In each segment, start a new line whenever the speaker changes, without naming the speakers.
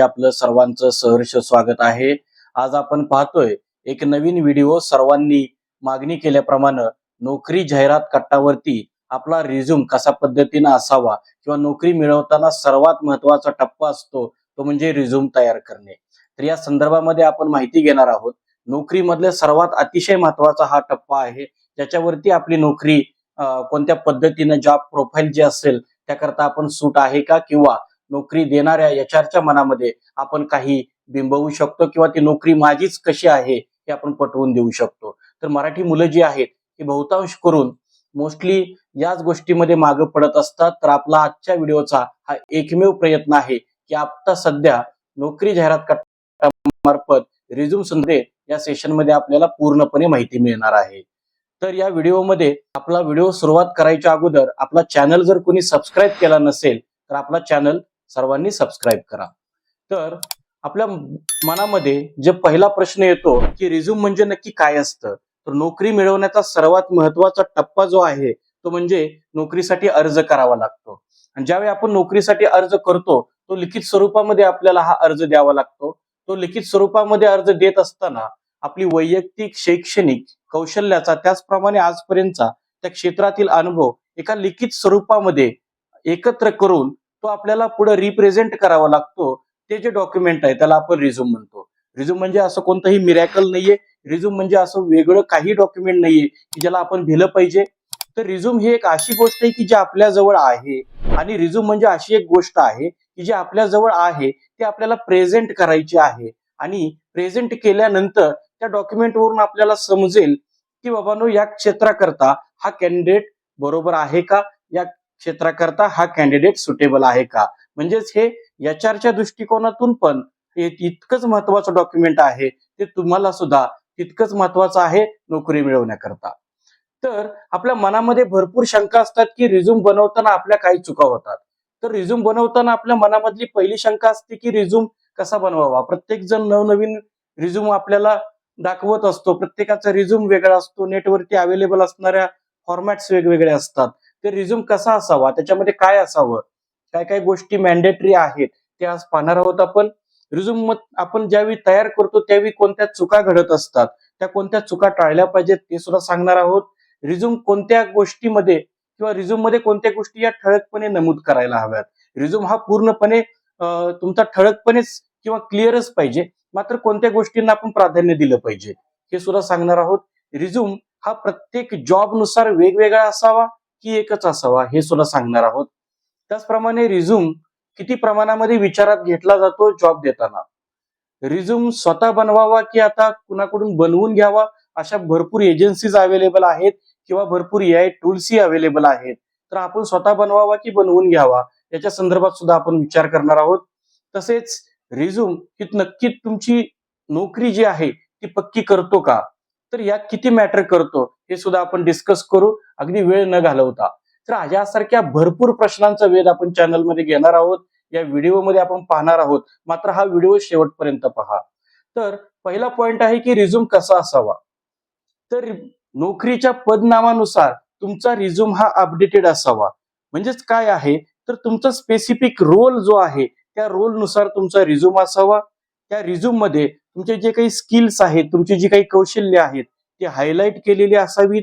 आपलं सर्वांचं सहर्ष स्वागत आहे. आज आपण पाहतोय एक नवीन व्हिडिओ सर्वांनी मागणी केल्याप्रमाणे नोकरी जाहिरात कट्टावरती आपला रिझ्यूम कसा पद्धतीनं असावा किंवा नोकरी मिळवताना सर्वात महत्त्वाचा टप्पा असतो तो म्हणजे रिझ्यूम तयार करणे. तर या संदर्भामध्ये आपण माहिती घेणार आहोत नोकरीमधले सर्वात अतिशय महत्त्वाचा हा टप्पा आहे ज्याच्यावरती आपली नोकरी कोणत्या पद्धतीनं जॉब प्रोफाईल जी असेल त्याकरता आपण सूट आहे का किंवा नोकरी देणाऱ्या एचआरच्या मनामध्ये आपण काही बिंबवू शकतो किंवा ती नोकरी माझीच कशी आहे हे आपण पटवून देऊ शकतो. तर मराठी मुलं जी आहेत ती बहुतांश करून मोस्टली याच गोष्टीमध्ये मागे पडत असतात. तर आपला आजच्या व्हिडिओचा हा एकमेव प्रयत्न आहे की आता सध्या नोकरी जाहिरात मार्फत रिझ्यूम संदे या सेशनमध्ये आपल्याला पूर्णपणे माहिती मिळणार आहे. तर या व्हिडिओमध्ये आपला व्हिडिओ सुरुवात करायच्या अगोदर आपला चॅनल जर कोणी सबस्क्राईब केला नसेल तर आपला चॅनल सर्वांनी सबस्क्राईब करा. तर आपल्या मनामध्ये जे पहिला प्रश्न येतो की रिझ्यूम म्हणजे नक्की काय असतं? तर नोकरी मिळवण्याचा सर्वात महत्त्वाचा टप्पा जो आहे तो म्हणजे नोकरीसाठी अर्ज करावा लागतो. आणि ज्यावेळी आपण नोकरीसाठी अर्ज करतो तो लिखित स्वरूपामध्ये आपल्याला हा अर्ज द्यावा लागतो. तो लिखित स्वरूपामध्ये अर्ज देत असताना आपली वैयक्तिक शैक्षणिक कौशल्याचा त्याचप्रमाणे आजपर्यंतचा त्या क्षेत्रातील अनुभव एका लिखित स्वरूपामध्ये एकत्र करून तो आपल्याला पुढे रिप्रेझेंट करावा लागतो. ते जे डॉक्युमेंट आहे त्याला आपण रिझ्यूम म्हणतो. रिझ्यूम म्हणजे असं कोणतंही मिरॅकल नाहीये. रिझ्यूम म्हणजे असं वेगळं काही डॉक्युमेंट नाहीये की ज्याला आपण भिलं पाहिजे. तर रिझ्यूम ही एक अशी गोष्ट आहे की जी आपल्या जवळ आहे. आणि रिझ्यूम म्हणजे अशी एक गोष्ट आहे की जी आपल्या जवळ आहे ती आपल्याला प्रेझेंट करायची आहे. आणि प्रेझेंट केल्यानंतर त्या डॉक्युमेंट वरून आपल्याला समजेल की बाबांनो या क्षेत्राकरता हा कॅन्डिडेट बरोबर आहे का? या क्षेत्राकरता हा कॅन्डिडेट सुटेबल आहे का? म्हणजेच हे एचआरच्या दृष्टिकोनातून पण इतकंच महत्वाचं डॉक्युमेंट आहे ते तुम्हाला सुद्धा तितकंच महत्वाचं आहे नोकरी मिळवण्याकरता. तर आपल्या मनामध्ये भरपूर शंका असतात की रिझ्यूम बनवताना आपल्या काही चुका होतात. तर रिझ्यूम बनवताना आपल्या मनामधली पहिली शंका असते की रिझ्यूम कसा बनवावा? प्रत्येक जण नवनवीन रिझ्यूम आपल्याला दाखवत असतो. प्रत्येकाचा रिझ्यूम वेगळा असतो. नेटवरती अवेलेबल असणाऱ्या फॉर्मॅट्स वेगवेगळे असतात. ते रिझ्यूम कसा असावा? त्याच्यामध्ये काय असावं? काय काय गोष्टी मॅन्डेटरी आहेत? ते आज पाहणार आहोत आपण. रिझ्यूम आपण ज्यावेळी तयार करतो त्यावेळी कोणत्या चुका घडत असतात? त्या कोणत्या चुका टाळल्या पाहिजेत ते सुद्धा सांगणार आहोत. रिझ्यूम कोणत्या गोष्टीमध्ये किंवा रिझ्यूममध्ये कोणत्या गोष्टी या ठळकपणे नमूद करायला हव्यात? रिझ्यूम हा पूर्णपणे तुमचा ठळकपणेच किंवा क्लिअरच पाहिजे. मात्र कोणत्या गोष्टींना आपण प्राधान्य दिलं पाहिजे? हे सुद्धा सांगणार आहोत. रिझ्यूम हा प्रत्येक जॉबनुसार वेगवेगळा असावा. की एकच असावा हे सुद्धा सांगणार आहोत. त्याचप्रमाणे रिझ्यूम किती प्रमाणामध्ये विचारात घेतला जातो जॉब देताना. रिझ्यूम स्वतः बनवावा की आता कुणाकडून बनवून घ्यावा? अशा भरपूर एजन्सीज अवेलेबल आहेत किंवा भरपूर ए आय टूल्सही अवेलेबल आहेत. तर आपण स्वतः बनवावा की बनवून घ्यावा? याच्या संदर्भात सुद्धा आपण विचार करणार आहोत. तसेच रिझ्यूम ही नक्की तुमची नोकरी जी आहे ती पक्की करतो का? तर या किती मॅटर करतो? हे सुद्धा आपण डिस्कस करू. अगदी वेळ न घालवता. तर यासारख्या भरपूर प्रश्नांचा वेध आपण चॅनलमध्ये घेणार आहोत. या व्हिडिओमध्ये आपण पाहणार आहोत. मात्र हा व्हिडिओ शेवटपर्यंत पहा. तर पहिला पॉइंट आहे की रिझ्यूम कसा असावा? तर नोकरीच्या पदनामानुसार तुमचा रिझ्यूम हा अपडेटेड असावा. म्हणजेच काय आहे? तर तुमचा स्पेसिफिक रोल जो आहे त्या रोलनुसार तुमचा रिझ्यूम असावा. त्या रिझ्यूममध्ये तुमचे जे काही स्किल्स आहेत तुमची जी काही कौशल्य आहेत ते हायलाईट केलेली असावीत.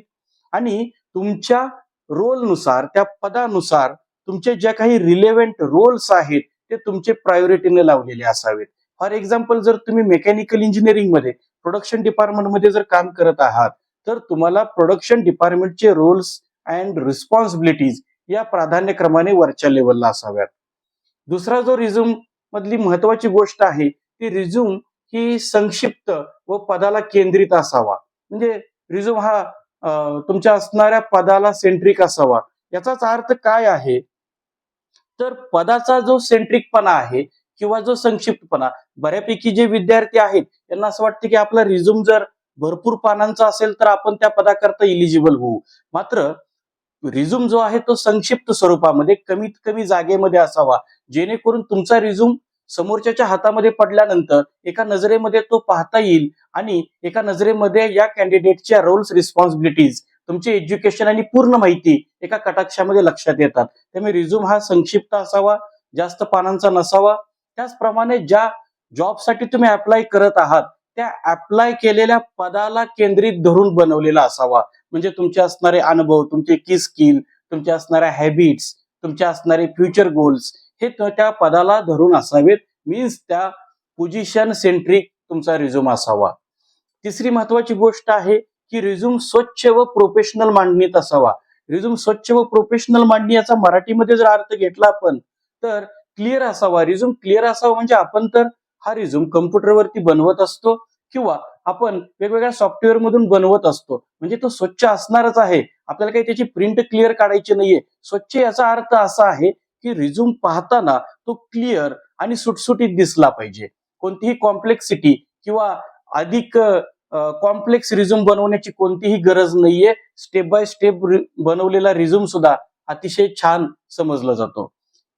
आणि तुमच्या रोलनुसार त्या पदानुसार तुमचे ज्या काही रिलेव्हंट रोल्स आहेत ते तुमचे प्रायोरिटीने लावलेले असावेत. फॉर एक्झाम्पल जर तुम्ही मेकॅनिकल इंजिनिअरिंगमध्ये प्रोडक्शन डिपार्टमेंटमध्ये जर काम करत आहात तर तुम्हाला प्रोडक्शन डिपार्टमेंटचे रोल्स अँड रिस्पॉन्सिबिलिटीज या प्राधान्यक्रमाने वरच्या लेवलला असाव्यात. दुसरा जो रिझ्यूम मधली महत्वाची गोष्ट आहे ती रिझ्यूम ही संक्षिप्त व पदाला केंद्रित असावा. म्हणजे रिझ्यूम हा तुमच्या असणाऱ्या पदाला सेंट्रिक असावा. याचाच अर्थ काय आहे? तर पदाचा जो सेंट्रिकपणा आहे किंवा जो संक्षिप्तपणा बऱ्यापैकी जे विद्यार्थी आहेत त्यांना असं वाटतं की आपला रिझ्यूम जर भरपूर पानांचा असेल तर आपण त्या पदाकरता इलिजिबल होऊ. मात्र रिझ्यूम जो आहे तो संक्षिप्त स्वरूपामध्ये कमीत कमी जागेमध्ये असावा. जेणेकरून तुमचा रिझ्यूम समोरच्याच्या हातामध्ये पडल्यानंतर एका नजरेमध्ये तो पाहता येईल आणि एका नजरेमध्ये या कॅन्डिडेटच्या रोल्स रिस्पॉन्सिबिलिटीज तुमची एज्युकेशन आणि पूर्ण माहिती एका कटाक्षामध्ये लक्षात येतात. त्यामुळे रिझ्यूम हा संक्षिप्त असावा जास्त पानांचा नसावा. त्याचप्रमाणे ज्या जॉबसाठी तुम्ही अप्लाय करत आहात त्या अप्लाय केलेल्या पदाला केंद्रित धरून बनवलेला असावा. म्हणजे तुमचे असणारे अनुभव तुमचे की स्किल तुमच्या असणाऱ्या हॅबिट्स तुमच्या असणारे फ्युचर गोल्स हे त्या पदाला धरून असावेत. मीन्स त्या पोझिशन सेंट्रिक तुमचा रिझ्यूम असावा. तिसरी महत्वाची गोष्ट आहे की रिझ्यूम स्वच्छ व प्रोफेशनल मांडणीत असावा. रिझ्यूम स्वच्छ व प्रोफेशनल मांडणी याचा मराठीमध्ये जर अर्थ घेतला आपण तर क्लिअर असावा. रिझ्यूम क्लिअर असावा म्हणजे आपण तर हा रिझ्यूम कम्प्युटरवरती बनवत असतो किंवा आपण वेगवेगळ्या सॉफ्टवेअर मधून बनवत असतो. म्हणजे तो स्वच्छ असणारच आहे. आपल्याला काही त्याची प्रिंट क्लिअर काढायची नाहीये. स्वच्छ याचा अर्थ असा आहे की रिझ्यूम पाहताना तो क्लिअर आणि सुटसुटीत दिसला पाहिजे. कोणतीही कॉम्प्लेक्सिटी किंवा अधिक कॉम्प्लेक्स रिझ्यूम बनवण्याची कोणतीही गरज नाहीये. स्टेप बाय स्टेप बनवलेला रिझ्यूम सुद्धा अतिशय छान समजला जातो.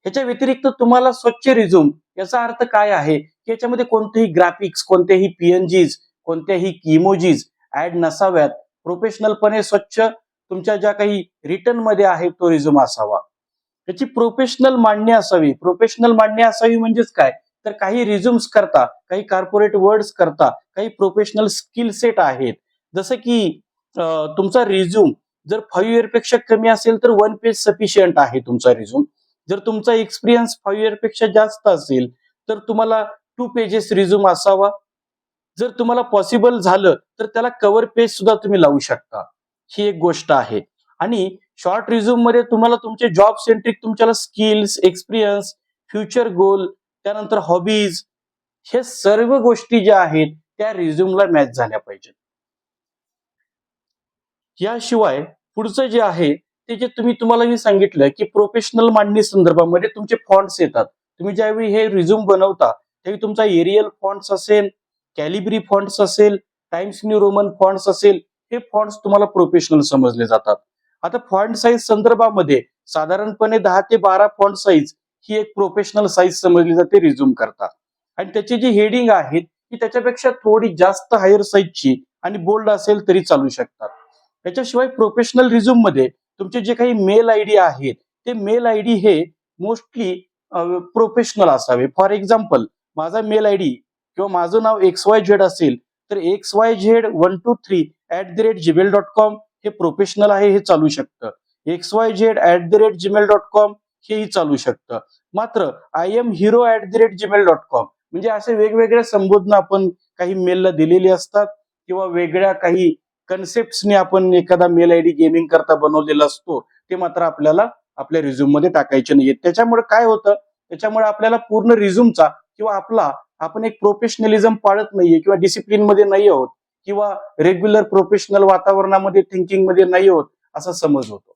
ह्याच्या व्यतिरिक्त तुम्हाला स्वच्छ रिझ्यूम याचा अर्थ काय आहे? की याच्यामध्ये कोणतेही ग्राफिक्स कोणतेही पीएनजीज कोणत्याही इमोजीज ऍड नसाव्यात. प्रोफेशनलपणे स्वच्छ तुमच्या ज्या काही रिटर्नमध्ये आहे तो रिझ्यूम असावा. त्याची प्रोफेशनल मांडणी असावी. प्रोफेशनल मांडणी असावी म्हणजेच काय? तर काही रिझ्युम्स करता काही कॉर्पोरेट वर्ड्स करता काही प्रोफेशनल स्किल सेट आहेत. जसं की तुमचा रिझ्यूम जर फाईव्ह इयरपेक्षा कमी असेल तर वन पेज सफिशियंट आहे तुमचा रिझ्यूम जर तुमचा एक्सपिरियन्स फाईव्ह इयरपेक्षा जास्त असेल तर तुम्हाला टू पेजेस रिझ्यूम असावा. जर तुम्हाला पॉसिबल झालं तर त्याला कव्हर पेज सुद्धा तुम्ही लावू शकता. ही एक गोष्ट आहे. आणि शॉर्ट रिझ्यूममध्ये तुम्हाला तुमचे जॉब सेंट्रिक तुमच्याला स्किल्स एक्सपिरियन्स फ्युचर गोल त्यानंतर हॉबीज हे सर्व गोष्टी ज्या आहेत त्या रिझ्यूमला मॅच झाल्या पाहिजेत. याशिवाय पुढचं जे आहे ते जे तुम्ही तुम्हाला मी सांगितलं की प्रोफेशनल मांडणी संदर्भामध्ये तुमचे फॉन्ट्स येतात. तुम्ही ज्यावेळी हे रिझ्यूम बनवता त्यावेळी तुमचा एरियल फॉन्ट्स असेल कॅलिब्री फॉन्ट्स असेल टाइम्स न्यू रोमन फॉन्ट्स असेल हे फॉन्ट्स तुम्हाला प्रोफेशनल समजले जातात. आता फॉन्ट साईज संदर्भामध्ये साधारणपणे दहा ते बारा फॉन्ट साईज ही एक प्रोफेशनल साईज समजली जाते रिझ्यूम करता आणि त्याची जी हेडिंग आहेत ती त्याच्यापेक्षा थोडी जास्त हायर साईजची आणि बोल्ड असेल तरी चालू शकतात. त्याच्याशिवाय प्रोफेशनल रिझ्यूममध्ये तुमचे जे काही मेल आय डी आहेत ते मेल आय डी हे मोस्टली प्रोफेशनल असावे. फॉर एक्झाम्पल माझा मेल आय डी किंवा माझं नाव एक्स वाय झेड असेल तर X Y Z one two three at the rate Gmail dot com हे प्रोफेशनल आहे हे चालू शकतं. X Y Z at the rate Gmail dot com हेही चालू शकतं. मात्र I am hero at the rate Gmail dot com म्हणजे असे वेगवेगळ्या संबोधन आपण काही मेलला दिलेली असतात किंवा वेगळ्या काही कन्सेप्टने आपण एखादा मेल आय डी गेमिंग करता बनवलेला असतो ते मात्र आपल्याला आपल्या रिझ्यूममध्ये टाकायचे नाहीये त्याच्यामुळे काय होतं? त्याच्यामुळे आपल्याला पूर्ण रिझ्यूमचा किंवा आपला आपण एक प्रोफेशनलिझम पाळत नाहीये किंवा डिसिप्लिनमध्ये नाही आहोत किंवा रेग्युलर प्रोफेशनल वातावरणामध्ये थिंकिंगमध्ये नाही आहोत असा समज होतो.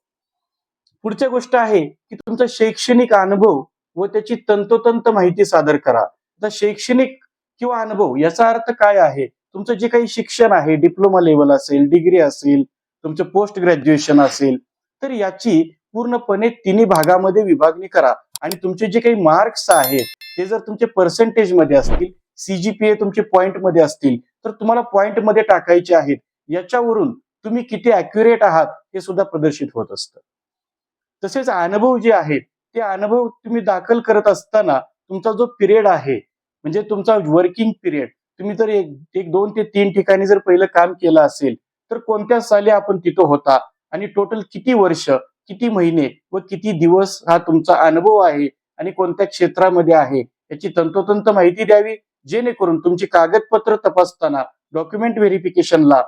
पुढच्या गोष्ट आहे की तुमचा शैक्षणिक अनुभव व त्याची तंतोतंत माहिती सादर करा. तर शैक्षणिक किंवा अनुभव याचा अर्थ काय आहे? तुमचं जे काही शिक्षण आहे डिप्लोमा लेवल असेल डिग्री असेल तुमचं पोस्ट ग्रॅज्युएशन असेल तर याची पूर्णपणे तिन्ही भागामध्ये विभागणी करा. आणि तुमचे जे काही मार्क्स आहेत ते जर तुमचे पर्सेंटेजमध्ये असतील सीजीपीए तुमचे पॉइंटमध्ये असतील तर तुम्हाला पॉइंटमध्ये टाकायचे आहेत. याच्यावरून तुम्ही किती अॅक्युरेट आहात हे सुद्धा प्रदर्शित होत असतं. तसेच अनुभव जे आहेत ते अनुभव तुम्ही दाखल करत असताना तुमचा जो पिरियड आहे म्हणजे तुमचा वर्किंग पिरियड तुम्ही जर एक एक दोन ते तीन ठिकाणी जर पहिलं काम केलं असेल तर कोणत्या साली आपण तिथं होता? आणि टोटल किती वर्ष किती महिने व किती दिवस हा तुमचा अनुभव आहे आणि कोणत्या क्षेत्रामध्ये आहे? याची तंतोतंत माहिती द्यावी जेणेकरून तुमची कागदपत्र तपासताना डॉक्युमेंट व्हेरिफिकेशनला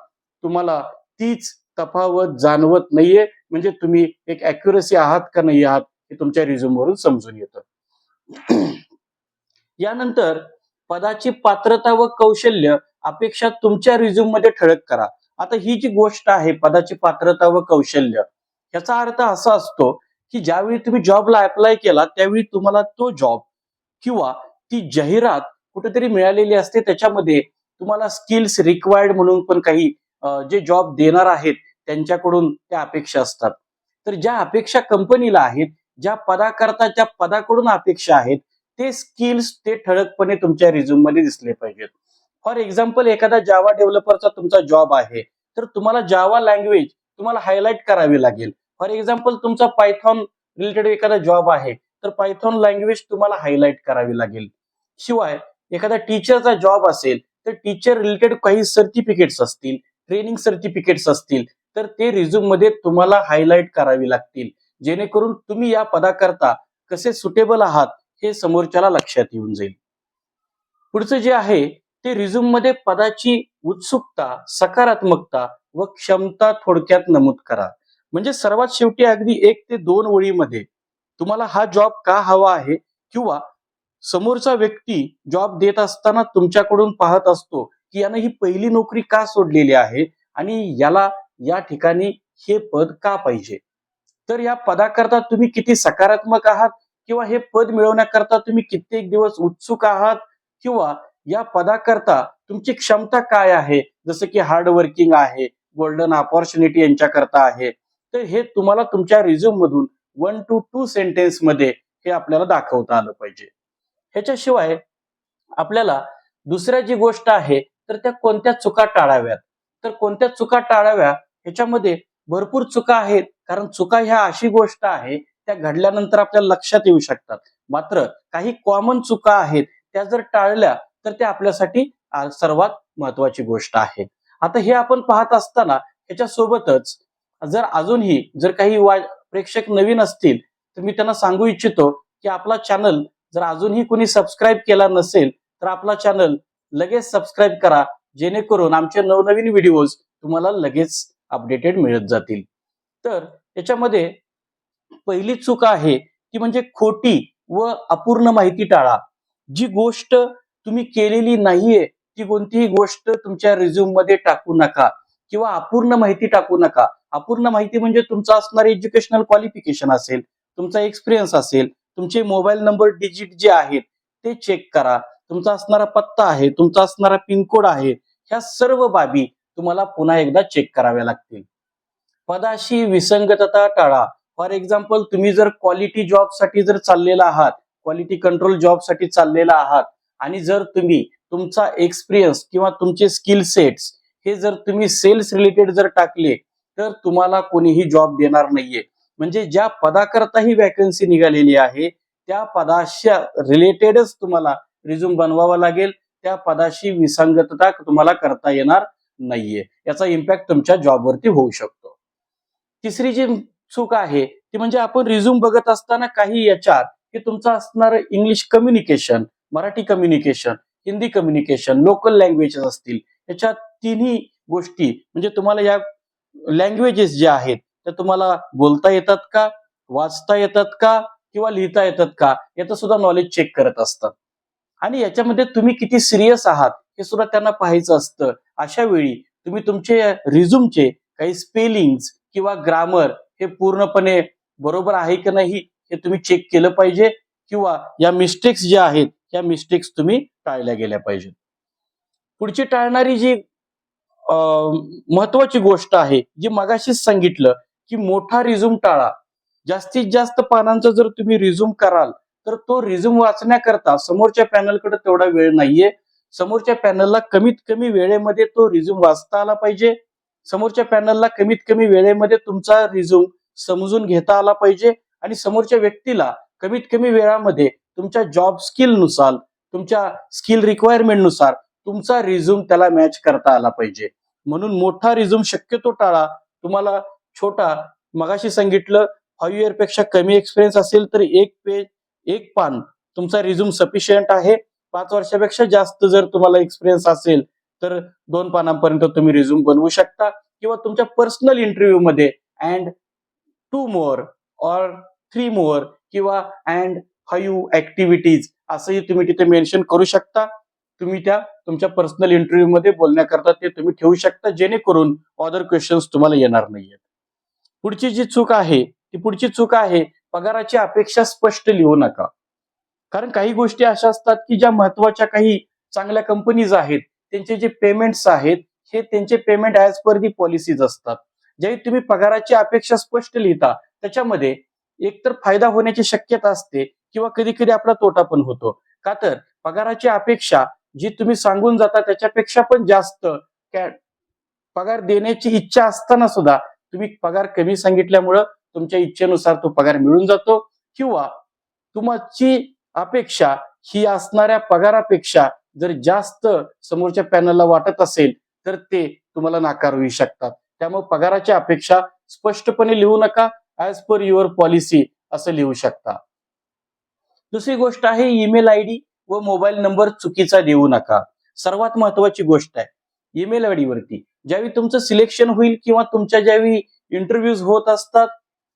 तुम्हाला तीच तफावत जाणवत नाहीये. म्हणजे तुम्ही एक अॅक्युरसी आहात का नाही आहात हे तुमच्या रिझ्यूमवरून समजून येतं. यानंतर पदाची पात्रता व कौशल्य अपेक्षा तुमच्या रिझ्यूममध्ये ठळक करा. आता ही जी गोष्ट आहे पदाची पात्रता व कौशल्य याचा अर्थ असा असतो की ज्यावेळी तुम्ही जॉबला अप्लाय केला त्यावेळी तुम्हाला तो जॉब किंवा ती जाहिरात कुठेतरी मिळालेली असते. त्याच्यामध्ये तुम्हाला स्किल्स रिक्वायर्ड म्हणून पण काही जे जॉब देणार आहेत त्यांच्याकडून त्या अपेक्षा असतात. तर ज्या अपेक्षा कंपनीला आहेत ज्या पदाकरता ज्या पदाकडून अपेक्षा आहेत ते स्किल्स ते ठळकपणे तुमच्या रिझ्यूममध्ये दिसले पाहिजेत. फॉर एक्झाम्पल एखादा जावा डेव्हलपरचा तुमचा जॉब आहे तर तुम्हाला जावा लँग्वेज तुम्हाला हायलाइट करावी लागेल. फॉर एक्झाम्पल तुमचा पायथॉन रिलेटेड एखादा जॉब आहे तर पायथॉन लँग्वेज तुम्हाला हायलाइट करावी लागेल. शिवाय एखादा टीचरचा जॉब असेल तर टीचर रिलेटेड काही सर्टिफिकेट्स असतील ट्रेनिंग सर्टिफिकेट्स असतील तर ते रिझ्यूममध्ये तुम्हाला हायलाईट करावी लागतील. जेणेकरून तुम्ही या पदाकरता कसे सुटेबल आहात हे समोरच्याला लक्षात येऊन जाईल. पुढचं जे आहे ते रिझ्यूममध्ये पदाची उत्सुकता सकारात्मकता व क्षमता थोडक्यात नमूद करा. म्हणजे सर्वात शेवटी अगदी एक ते दोन ओळीमध्ये तुम्हाला हा जॉब का हवा आहे किंवा समोरचा व्यक्ती जॉब देत असताना तुमच्याकडून पाहत असतो की यानं ही पहिली नोकरी का सोडलेली आहे आणि याला या ठिकाणी हे पद का पाहिजे? तर या पदाकरता तुम्ही किती सकारात्मक आहात? किंवा हे पद मिळवण्याकरता तुम्ही कित्येक दिवस उत्सुक आहात? किंवा या पदाकरता तुमची क्षमता काय आहे? जसं की हार्ड वर्किंग आहे गोल्डन ऑपॉर्च्युनिटी यांच्याकरता आहे. तर हे तुम्हाला तुमच्या रिझ्यूम मधून वन टू टू सेंटेन्समध्ये हे आपल्याला दाखवता आलं पाहिजे. ह्याच्याशिवाय आपल्याला दुसऱ्या जी गोष्ट आहे तर त्या कोणत्या चुका टाळाव्यात? तर कोणत्या चुका टाळाव्या? ह्याच्यामध्ये भरपूर चुका आहेत. कारण चुका ह्या अशी गोष्ट आहे त्या घडल्यानंतर आपल्या लक्षात येऊ शकतात. मात्र काही कॉमन चुका आहेत त्या जर टाळल्या तर त्या आपल्यासाठी सर्वात महत्वाची गोष्ट आहे. आता हे आपण पाहत असताना ह्याच्या सोबतच जर अजूनही जर काही प्रेक्षक नवीन असतील तर मी त्यांना सांगू इच्छितो की आपला चॅनल जर अजूनही कोणी सबस्क्राईब केला नसेल तर आपला चॅनल लगेच सबस्क्राईब करा जेणेकरून आमचे नवनवीन व्हिडिओज तुम्हाला लगेच अपडेटेड मिळत जातील. तर याच्यामध्ये पहिली चूक आहे ती म्हणजे खोटी व अपूर्ण माहिती टाळा. जी गोष्ट तुम्ही केलेली नाहीये ती कोणतीही गोष्ट तुमच्या रिझ्यूममध्ये टाकू नका किंवा अपूर्ण माहिती टाकू नका. अपूर्ण माहिती म्हणजे तुमचं असणारं एज्युकेशनल क्वालिफिकेशन असेल तुमचा एक्सपिरियन्स असेल तुमचे मोबाईल नंबर डिजिट जे आहेत ते चेक करा. तुमचा असणारा पत्ता आहे तुमचा असणारा पिनकोड आहे ह्या सर्व बाबी तुम्हाला पुन्हा एकदा चेक कराव्या लागतील. पदाशी विसंगतता टाळा. फॉर एक्झाम्पल तुम्ही जर क्वालिटी जॉबसाठी जर चाललेला आहात क्वालिटी कंट्रोल जॉबसाठी चाललेला आहात आणि जर तुम्ही तुमचा एक्सपिरियन्स किंवा तुमचे स्किल सेट्स हे जर तुम्ही सेल्स रिलेटेड जर टाकले तर तुम्हाला कोणीही जॉब देणार नाहीये. म्हणजे ज्या पदाकरता ही वॅकन्सी निघालेली आहे त्या पदाशा रिलेटेडच तुम्हाला रिझ्यूम बनवावा लागेल. त्या पदाशी विसंगतता तुम्हाला करता येणार नाहीये. याचा इम्पॅक्ट तुमच्या जॉबवरती होऊ शकतो. तिसरी जी चूक आहे ती म्हणजे आपण रिझ्यूम बघत असताना काही याच्यात की तुमचं असणार English communication Marathi communication Hindi communication local languages असतील. याच्यात तिन्ही गोष्टी म्हणजे तुम्हाला या लँग्वेजेस ज्या आहेत त्या तुम्हाला बोलता येतात का वाचता येतात का किंवा लिहिता येतात का याचं सुद्धा नॉलेज चेक करत असतात. आणि याच्यामध्ये तुम्ही किती सिरियस आहात हे सुद्धा त्यांना पाहायचं असतं. अशा वेळी तुम्ही तुमचे रिझ्यूमचे काही स्पेलिंग्स किंवा ग्रामर हे पूर्णपणे बरोबर आहे की नाही हे तुम्ही चेक केलं पाहिजे किंवा या मिस्टेक्स ज्या आहेत या मिस्टेक्स तुम्ही टाळल्या गेल्या पाहिजेत. पुढची टाळणारी जी महत्वाची गोष्ट आहे जी मगाशीच सांगितलं की मोठा रिझ्यूम टाळा. जास्तीत जास्त पानांचा जर तुम्ही रिझ्यूम कराल तर तो रिझ्यूम वाचण्याकरता समोरच्या पॅनलकडे तेवढा वेळ नाहीये. समोरच्या पॅनलला कमीत कमी वेळेमध्ये तो रिझ्यूम वाचता आला पाहिजे. समोरच्या पॅनलला कमीत कमी वेळेमध्ये तुमचा रिझ्यूम समजून घेता आला पाहिजे. आणि समोरच्या व्यक्तीला कमीत कमी वेळामध्ये तुमच्या जॉब स्किलनुसार तुमच्या स्किल रिक्वायरमेंटनुसार तुमचा रिझ्यूम त्याला मॅच करता आला पाहिजे. म्हणून मोठा रिझ्यूम शक्यतो टाळा. तुम्हाला छोटा मगाशी सांगितलं फाईव्ह इयरपेक्षा कमी एक्सपिरियन्स असेल तर एक पेज एक पान तुमचा रिझ्यूम सफिशियंट आहे. पाच वर्षापेक्षा जास्त जर तुम्हाला एक्सपिरियन्स असेल तर दोन पानांपर्यंत तुम्ही रिझ्यूम बनवू शकता. किंवा तुमच्या पर्सनल इंटरव्ह्यू मध्ये and two more or three more किंवा अँड फाईव्ह ऍक्टिव्हिटीज असंही तुम्ही तिथे मेन्शन करू शकता. तुम्ही त्या तुमच्या पर्सनल इंटरव्ह्यू मध्ये बोलण्याकरता ते तुम्ही ठेवू शकता जेणेकरून अदर क्वेश्चन्स तुम्हाला येणार नाहीयेत. पुढची जी चूक आहे ती पुढची चूक आहे पगाराची अपेक्षा स्पष्ट लिहू नका. कारण काही गोष्टी अशा असतात की ज्या महत्त्वाच्या काही चांगल्या कंपनीज आहेत त्यांचे जे पेमेंट्स आहेत हे त्यांचे payment as per the policies असतात. ज्यावेळी तुम्ही पगाराची अपेक्षा स्पष्ट लिहिता त्याच्यामध्ये एकतर फायदा होण्याची शक्यता असते किंवा कधी कधी आपला तोटा पण होतो. का तर पगाराची अपेक्षा जी तुम्ही सांगून जाता त्याच्यापेक्षा पण जास्त पगार देण्याची इच्छा असताना सुद्धा तुम्ही पगार कमी सांगितल्यामुळं तुमच्या इच्छेनुसार तो पगार मिळून जातो किंवा तुमची अपेक्षा ही असणाऱ्या पगारापेक्षा जर जास्त समोरच्या पॅनलला वाटत असेल तर ते तुम्हाला नाकारू शकतात. त्यामुळे पगाराच्या अपेक्षा स्पष्टपणे लिहू नका ऍज पर युअर पॉलिसी असं लिहू शकता. दुसरी गोष्ट आहे ईमेल आय डी व मोबाईल नंबर चुकीचा देऊ नका. सर्वात महत्वाची गोष्ट आहे ईमेल आय वरती. ज्यावेळी तुमचं सिलेक्शन होईल किंवा तुमच्या ज्यावेळी इंटरव्ह्यूज होत असतात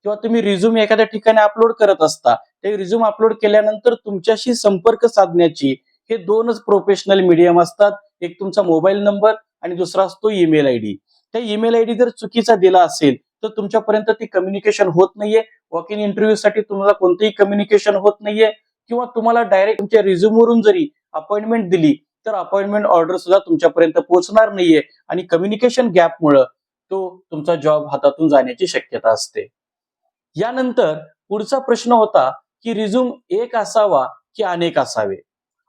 किंवा तुम्ही रिझ्यूम एखाद्या ठिकाणी अपलोड करत असता ते रिझ्यूम अपलोड केल्यानंतर तुमच्याशी संपर्क साधण्याची हे दोनच प्रोफेशनल मीडियम असतात. एक तुमचा मोबाईल नंबर आणि दुसरा असतो ईमेल आय डी त्या ईमेल आय डी जर चुकीचा दिला असेल तर तुमच्यापर्यंत ती कम्युनिकेशन होत नाहीये. वॉक इन इंटरव्ह्यू साठी तुम्हाला कोणतंही कम्युनिकेशन होत नाहीये. किंवा तुम्हाला डायरेक्ट तुमच्या रिझ्यूम वरून जरी अपॉइंटमेंट दिली तर अपॉइंटमेंट ऑर्डर सुद्धा तुमच्यापर्यंत पोहोचणार नाहीये. आणि कम्युनिकेशन गॅपमुळं तो तुमचा जॉब हातातून जाण्याची शक्यता असते. यानंतर पुढचा प्रश्न होता की रिझ्यूम एक असावा की अनेक असावे?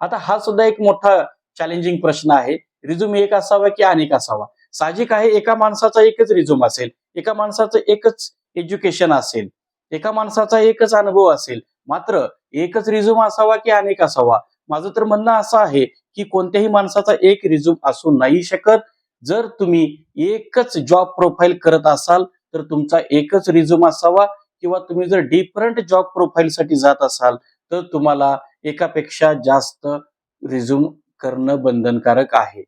आता हा सुद्धा एक मोठा चॅलेंजिंग प्रश्न आहे. रिझ्यूम एक असावा की अनेक असावा? साहजिक आहे एका माणसाचा एकच रिझ्यूम असेल एका माणसाचं एकच एज्युकेशन असेल एका माणसाचा एकच अनुभव असेल मात्र एकच रिझ्यूम असावा की अनेक असावा? माझं तर म्हणणं असं आहे की कोणत्याही माणसाचा एक रिझ्यूम असू नाही शकत. जर तुम्ही एकच जॉब प्रोफाईल करत असाल तर तुमचा एकच रिझ्यूम असावा. किंवा तुम्ही जर डिफरंट जॉब प्रोफाईलसाठी जात असाल तर तुम्हाला एकापेक्षा जास्त रिझ्यूम करणं बंधनकारक आहे.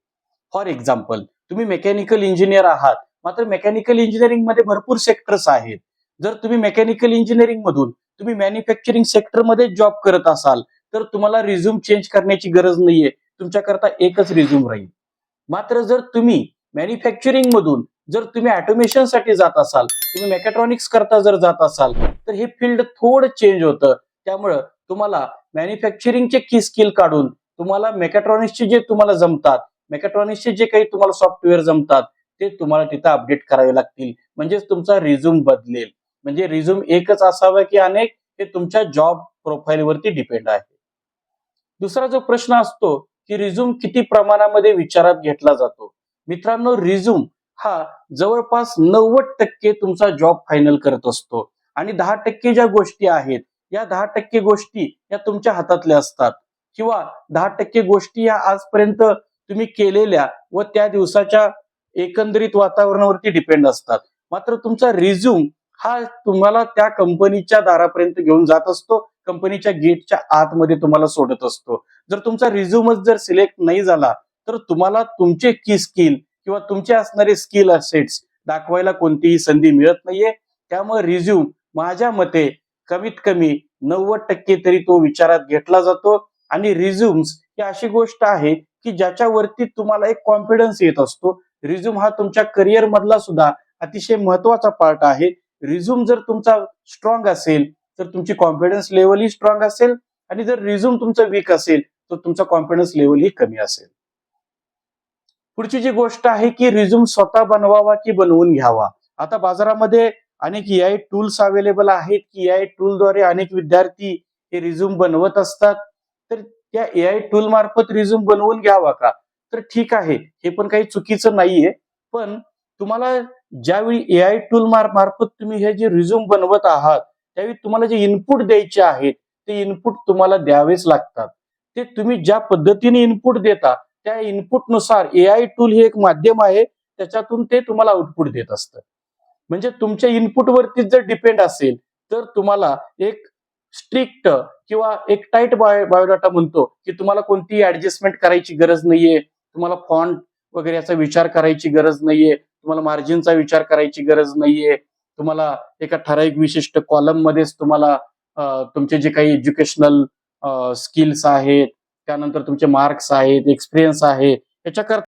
फॉर एक्झाम्पल तुम्ही मेकॅनिकल इंजिनियर आहात मात्र मेकॅनिकल इंजिनिअरिंगमध्ये भरपूर सेक्टर्स आहेत. जर तुम्ही मेकॅनिकल इंजिनिअरिंग मधून तुम्ही मॅन्युफॅक्चरिंग सेक्टरमध्ये जॉब करत असाल तर तुम्हाला रिझ्यूम चेंज करण्याची गरज नाहीये. तुमच्याकरता एकच रिझ्यूम राहील. मात्र जर तुम्ही मॅन्युफॅक्चरिंग मधून जर तुम्ही ऑटोमेशनसाठी जात असाल तुम्ही मेकॅट्रॉनिक्स करता जर जात असाल तर हे फील्ड थोडं चेंज होतं. त्यामुळं तुम्हाला मॅन्युफॅक्चरिंगचे की स्किल काढून तुम्हाला मेकॅट्रॉनिक्सचे जे तुम्हाला जमतात मेकॅट्रॉनिक्सचे जे काही तुम्हाला सॉफ्टवेअर जमतात ते तुम्हाला तिथं अपडेट करावे लागतील. म्हणजेच तुमचा रिझ्यूम बदलेल. म्हणजे रिझ्यूम एकच असावा की अनेक हे तुमच्या जॉब प्रोफाईलवरती डिपेंड आहे. दुसरा जो प्रश्न असतो की रिझ्यूम किती प्रमाणामध्ये विचारात घेतला जातो? मित्रांनो रिझ्यूम हा जवळपास नव्वद टक्के तुमचा जॉब फायनल करत असतो. आणि दहा टक्के ज्या गोष्टी आहेत या दहा टक्के गोष्टी या तुमच्या हातातल्या असतात. किंवा दहा टक्के गोष्टी या आजपर्यंत तुम्ही केलेल्या व त्या दिवसाच्या एकंदरीत वातावरणावरती डिपेंड असतात. मात्र तुमचा रिझ्यूम हा तुम्हाला त्या कंपनीच्या दारापर्यंत घेऊन जात असतो कंपनीच्या गेटच्या आतमध्ये तुम्हाला सोडत असतो. जर तुमचा रिझ्यूमच जर सिलेक्ट नाही झाला तर तुम्हाला तुमचे की स्किल किंवा तुमचे असणारे स्किल असेट्स दाखवायला कोणतीही संधी मिळत नाहीये. त्यामुळे रिझ्यूम माझ्या मते कमीत कमी नव्वद टक्के तरी तो विचारात घेतला जातो. आणि रिझ्युम्स ही अशी गोष्ट आहे की ज्याच्यावरती तुम्हाला एक कॉन्फिडन्स येत असतो. रिझ्यूम हा तुमच्या करिअर मधला सुद्धा अतिशय महत्त्वाचा पार्ट आहे. रिझ्यूम जर तुमचा स्ट्रॉंग असेल तर तुमची कॉन्फिडन्स लेवल ही स्ट्रॉंग असेल. आणि जर रिझ्यूम तुमचा वीक असेल तर तुमचा कॉन्फिडन्स लेवल ही कमी असेल. पुढची जी गोष्ट आहे की रिझ्यूम स्वतः बनवावा की बनवून घ्यावा. आता बाजारामध्ये अनेक एआय टूल्स अवेलेबल आहेत की एआय टूलद्वारे अनेक विद्यार्थी हे रिझ्यूम बनवत असतात. तर त्या एआय टूल मार्फत रिझ्यूम बनवून घ्यावा का? तर ठीक आहे. हे पण काही चुकीचं नाहीये. पण तुम्हाला ज्यावेळी एआय टूल मार्फत तुम्ही हे जे रिझ्यूम बनवत आहात त्यावेळी तुम्हाला जे इनपुट द्यायचे आहेत ते इनपुट तुम्हाला द्यावेच लागतात. ते तुम्ही ज्या पद्धतीने इनपुट देता त्या इनपुटनुसार आय टूल हे एक माध्यम आहे त्याच्यातून ते तुम्हाला आउटपुट देत असतं. म्हणजे तुमच्या इनपुटवरती जर डिपेंड असेल तर तुम्हाला एक स्ट्रिक्ट किंवा एक टाईट बायो बायोडाटा म्हणतो की तुम्हाला कोणतीही ऍडजस्टमेंट करायची गरज नाहीये तुम्हाला फॉन्ट वगैरे याचा विचार करायची गरज नाहीये तुम्हाला मार्जिनचा विचार करायची गरज नाहीये तुम्हाला एका ठराविक विशिष्ट कॉलम मध्येच तुम्हाला तुमचे जे काही एज्युकेशनल स्किल्स आहेत त्यानंतर तुमचे मार्क्स आहेत एक्सपिरियन्स आहे. याच्याकरता